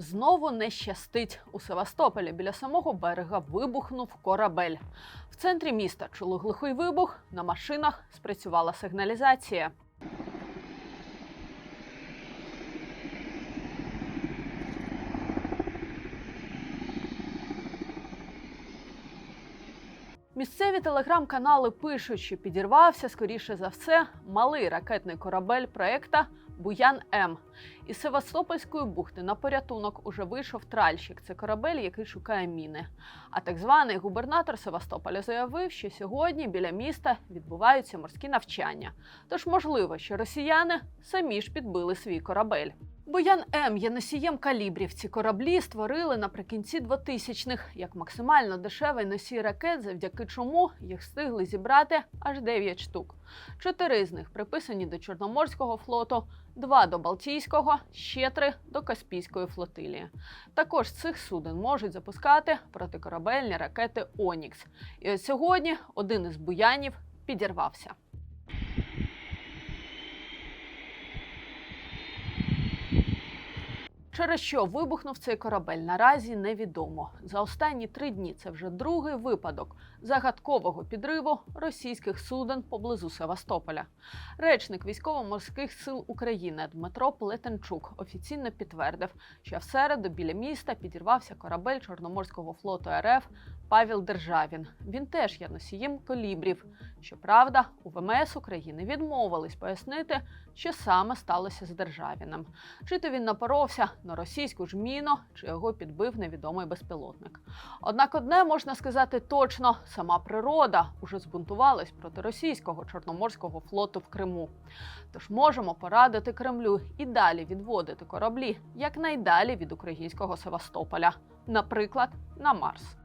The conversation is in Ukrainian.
Знову не щастить. У Севастополі біля самого берега вибухнув корабель. В центрі міста чули глухий вибух. На машинах спрацювала сигналізація. Місцеві телеграм-канали пишуть, що підірвався, скоріше за все, малий ракетний корабель проекта Буян М. Із Севастопольської бухти на порятунок уже вийшов тральщик. Це корабель, який шукає міни. А так званий губернатор Севастополя заявив, що сьогодні біля міста відбуваються морські навчання. Тож можливо, що росіяни самі ж підбили свій корабель. Боян М є носієм калібрів. Ці кораблі створили наприкінці 2000-х як максимально дешевий носій ракет, завдяки чому їх встигли зібрати аж 9 штук. Чотири з них приписані до Чорноморського флоту, два до Балтійського, ще три до Каспійської флотилії. Також цих суден можуть запускати протикорабельні ракети Онікс. І от сьогодні один із буянів підірвався. Через що вибухнув цей корабель, наразі невідомо. За останні три дні це вже другий випадок загадкового підриву російських суден поблизу Севастополя. Речник військово-морських сил України Дмитро Плетенчук офіційно підтвердив, що в середу біля міста підірвався корабель Чорноморського флоту РФ Павел Державін. Він теж є носієм колібрів. Щоправда, у ВМС України відмовились пояснити, що саме сталося з Державіним. Чи то він напоровся на російську ж міно чи його підбив невідомий безпілотник. Однак одне можна сказати точно: сама природа уже збунтувалась проти російського чорноморського флоту в Криму. Тож можемо порадити Кремлю і далі відводити кораблі якнайдалі від українського Севастополя, наприклад, на Марс.